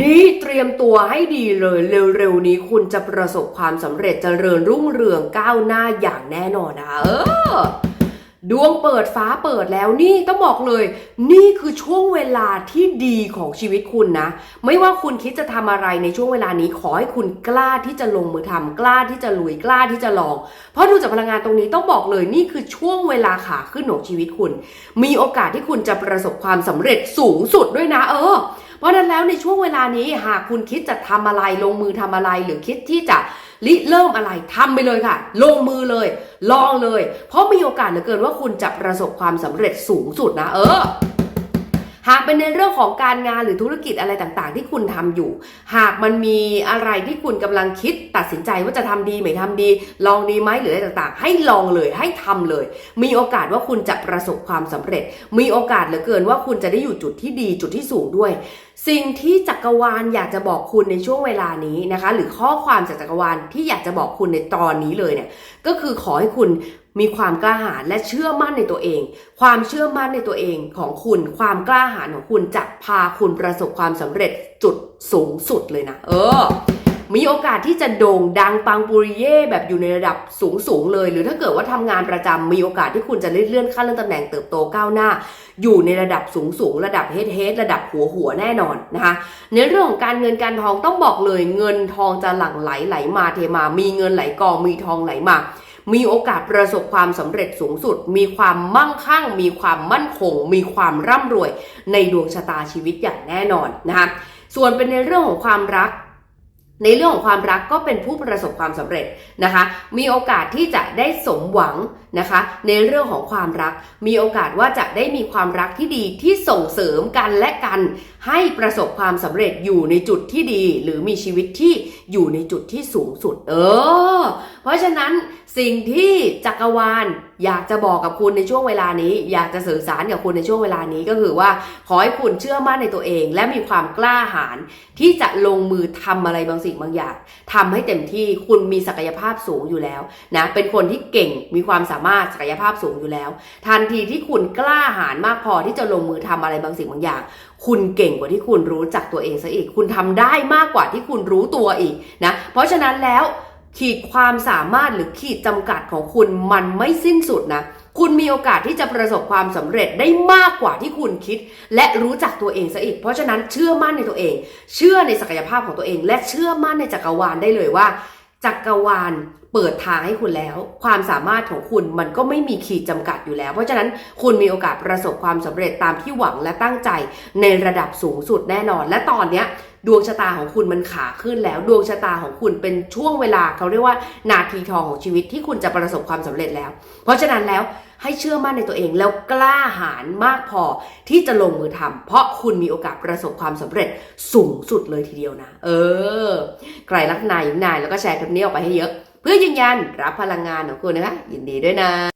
นี่เตรียมตัวให้ดีเลยเร็วๆนี้คุณจะประสบความสำเร็จเจริญรุ่งเรืองก้าวหน้าอย่างแน่นอนนะคะเออดวงเปิดฟ้าเปิดแล้วนี่ต้องบอกเลย นี่คือช่วงเวลาที่ดีของชีวิตคุณนะ ไม่ว่าคุณคิดจะทำอะไรในช่วงเวลานี้ขอให้คุณกล้าที่จะลงมือทำกล้าที่จะลุยกล้าที่จะลอง เพราะดูจากพลังงานตรงนี้ต้องบอกเลยนี่คือช่วงเวลาขาขึ้นของชีวิตคุณ มีโอกาสที่คุณจะประสบความสำเร็จสูงสุดด้วยนะ เออ ราะนั้นแล้วในช่วงเวลานี้หากคุณคิดจะทำอะไรลงมือทำอะไรหรือคิดที่จะริเริ่มอะไรทำไปเลยค่ะ ลงมือเลย ลองเลย เพราะมีโอกาสเหลือเกินว่าคุณจะประสบความสำเร็จสูงสุดนะ เออ หากเป็นในเรื่องของการงานหรือธุรกิจอะไรต่างๆ ที่คุณทำอยู่ หากมันมีอะไรที่คุณกำลังคิดตัดสินใจว่าจะทำดีไม่ทำดี ลองดีไหมหรืออะไรต่างๆ ให้ลองเลยให้ทำเลย มีโอกาสว่าคุณจะประสบความสำเร็จ มีโอกาสเหลือเกินว่าคุณจะได้อยู่จุดที่ดีจุดที่สูงด้วย สิ่งที่จักรวาลอยากจะบอกคุณในช่วงเวลานี้นะคะ หรือข้อความจากจักรวาลที่อยากจะบอกคุณในตอนนี้เลยเนี่ยก็คือขอให้คุณ มีความกล้าหาญและเชื่อมั่นในตัวเอง ความเชื่อมั่นในตัวเองของคุณ ความกล้าหาญของคุณจะพาคุณประสบความสำเร็จจุดสูงสุดเลยนะ เออ มีโอกาสที่จะโด่งดังปังปุริเย่แบบอยู่ในระดับสูงสูงเลย หรือถ้าเกิดว่าทำงานประจำมีโอกาสที่คุณจะได้เลื่อนขั้นเลื่อนตำแหน่งเติบโตก้าวหน้า อยู่ในระดับสูงสูงระดับเฮดเฮดระดับหัวหัวแน่นอนนะคะ ในเรื่องของการเงินการทองต้องบอกเลย เงินทองจะหลั่งไหลไหลมาเทมา มีเงินไหลกองมีทองไหลมา มีโอกาสประสบความสำเร็จสูงสุด มีความมั่งคั่ง มีความมั่นคง มีความร่ำรวยในดวงชะตาชีวิตอย่างแน่นอนนะคะส่วนเป็นในเรื่องของความรักในเรื่องของความรักก็เป็นผู้ประสบความสำเร็จนะคะ มีโอกาสที่จะได้สมหวัง นะคะ ในเรื่องของความรักมีโอกาสว่าจะได้มีความรักที่ดีที่ส่งเสริมกันและกัน ให้ประสบความสำเร็จอยู่ในจุดที่ดี หรือมีชีวิตที่อยู่ในจุดที่สูงสุด เออ เพราะฉะนั้นสิ่งที่จักรวาลอยากจะบอกกับคุณในช่วงเวลานี้ อยากจะสื่อสารกับคุณในช่วงเวลานี้ก็คือว่า ขอให้คุณเชื่อมั่นในตัวเอง และมีความกล้าหาญที่จะลงมือทำอะไรบางสิ่งบางอย่างทำให้เต็มที่คุณมีศักยภาพสูงอยู่แล้วนะเป็นคนที่เก่งมีความสามารถศักยภาพสูงอยู่แล้ว ทันทีที่คุณกล้าหาญมากพอที่จะลงมือทำอะไรบางสิ่งบางอย่าง คุณเก่งกว่าที่คุณรู้จักตัวเองซะอีก คุณทำได้มากกว่าที่คุณรู้ตัวอีกนะ เพราะฉะนั้นแล้วขีดความสามารถหรือขีดจำกัดของคุณมันไม่สิ้นสุดนะ คุณมีโอกาสที่จะประสบความสำเร็จได้มากกว่าที่คุณคิด และรู้จักตัวเองซะอีก เพราะฉะนั้นเชื่อมั่นในตัวเอง เชื่อในศักยภาพของตัวเอง และเชื่อมั่นในจักรวาลได้เลยว่า จักรวาลเปิดทางให้คุณแล้ว ความสามารถของคุณมันก็ไม่มีขีดจำกัดอยู่แล้ว เพราะฉะนั้นคุณมีโอกาสประสบความสำเร็จตามที่หวังและตั้งใจในระดับสูงสุดแน่นอน และตอนเนี้ยดวงชะตาของคุณมันขาขึ้นแล้ว ดวงชะตาของคุณเป็นช่วงเวลาเขาเรียกว่านาทีทองของชีวิตที่คุณจะประสบความสำเร็จแล้ว เพราะฉะนั้นแล้ว ให้เชื่อมั่นในตัวเองแล้วกล้าหาญมากพอที่จะลงมือทำเพราะคุณมีโอกาสประสบความสำเร็จสูงสุดเลยทีเดียวนะ เออ ใครรักนายยิงนายแล้วก็แชร์คลิปนี้ออกไปให้เยอะ เพื่อยืนยันรับพลังงานของคุณนะคะยินดีด้วยนะ